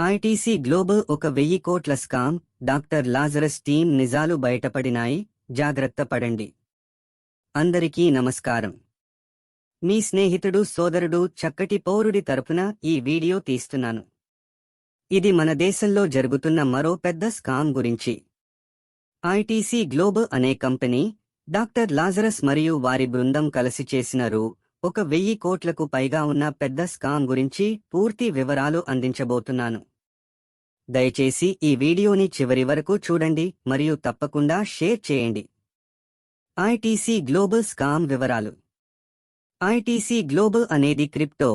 ITC global ఒక వెయ్యి కోట్ల స్కామ్ డాక్టర్ లాజరస్ టీం నిజాలు బయటపడినాయి జాగ్రత్త పడండి. అందరికీ నమస్కారం. మీ స్నేహితుడు సోదరుడు చక్కటి పౌరుడి తరపున ఈ వీడియో తీస్తున్నాను. ఇది మన దేశంలో జరుగుతున్న మరో పెద్ద స్కామ్ గురించి. ఐటీసీ గ్లోబల్ అనే కంపెనీ డాక్టర్ లాజరస్ మరియు వారి బృందం కలిసి చేసిన రూ. ఒక వెయ్యి కోట్లకు పైగా ఉన్న పెద్ద స్కామ్ గురించి పూర్తి వివరాలు అందించబోతున్నాను. దయచేసి ఈ వీడియోని చివరి వరకు చూడండి మరియు తప్పకుండా షేర్ చేయండి. ఐటీసీ గ్లోబల్ స్కామ్ వివరాలు. ఐటీసీ గ్లోబల్ అనేది క్రిప్టో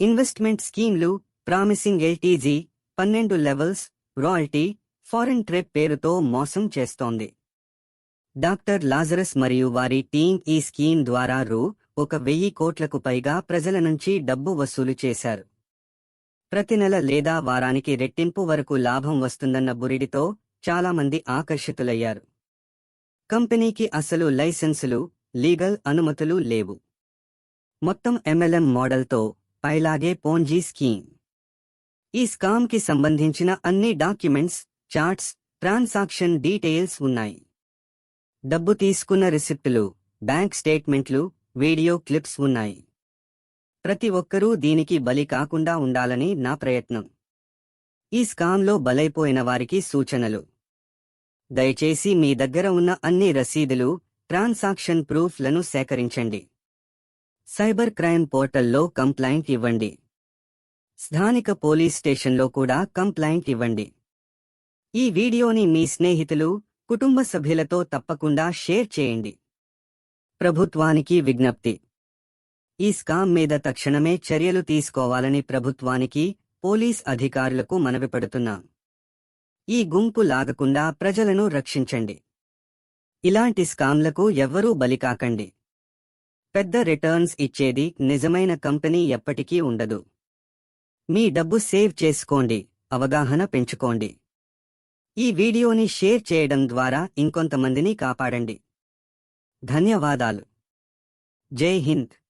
ఇన్వెస్ట్మెంట్ స్కీమ్లు ప్రామిసింగ్ ఎల్టీజీ పన్నెండు లెవెల్స్ రాయల్టీ ఫారెన్ ట్రిప్ పేరుతో మోసం చేస్తోంది. డాక్టర్ లాజరస్ మరియు వారి టీం ఈ స్కీమ్ ద్వారా రూ. ఒక వెయ్యి కోట్లకు పైగా ప్రజల నుంచి డబ్బు వసూలు చేశారు. ప్రతి నెల లేదా వారానికి రెట్టింపు వరకు లాభం వస్తుందన్న బురిడితో చాలామంది ఆకర్షితులయ్యారు. కంపెనీకి అసలు లైసెన్సులు లీగల్ అనుమతులు లేవు. మొత్తం ఎంఎల్ఎం మోడల్తో పైలాగే పోంజీ స్కీమ్. ఈ స్కామ్కి సంబంధించిన అన్ని డాక్యుమెంట్స్ చార్ట్స్ ట్రాన్సాక్షన్ డీటెయిల్స్ ఉన్నాయి. డబ్బు తీసుకున్న రిసిప్టులు బ్యాంక్ స్టేట్మెంట్లు వీడియో క్లిప్స్ ఉన్నాయి. ప్రతి ఒక్కరూ దీనికి బలి కాకుండా ఉండాలని నా ప్రయత్నం. ఈ స్కామ్లో బలైపోయిన వారికి సూచనలు. దయచేసి మీ దగ్గర ఉన్న అన్ని రసీదులు ట్రాన్సాక్షన్ ప్రూఫ్లను సేకరించండి. సైబర్ క్రైమ్ పోర్టల్లో కంప్లైంట్ ఇవ్వండి. స్థానిక పోలీస్ స్టేషన్లో కూడా కంప్లైంట్ ఇవ్వండి. ఈ వీడియోని మీ స్నేహితులు కుటుంబ సభ్యులతో తప్పకుండా షేర్ చేయండి. ప్రభుత్వానికి విజ్ఞప్తి. ఈ స్కామ్ మీద తక్షణమే చర్యలు తీసుకోవాలని ప్రభుత్వానికి పోలీస్ అధికారులకు మనవిపడుతున్నాం ఈ గుంపు లాగకుండా ప్రజలను రక్షించండి. ఇలాంటి స్కామ్లకు ఎవ్వరూ బలికాకండి పెద్ద రిటర్న్స్ ఇచ్చేది నిజమైన కంపెనీ ఎప్పటికీ ఉండదు. మీ డబ్బు సేవ్ చేసుకోండి అవగాహన పెంచుకోండి. ఈ వీడియోని షేర్ చేయడం ద్వారా ఇంకొంతమందిని కాపాడండి. ధన్యవాదాలు. జై హింద్.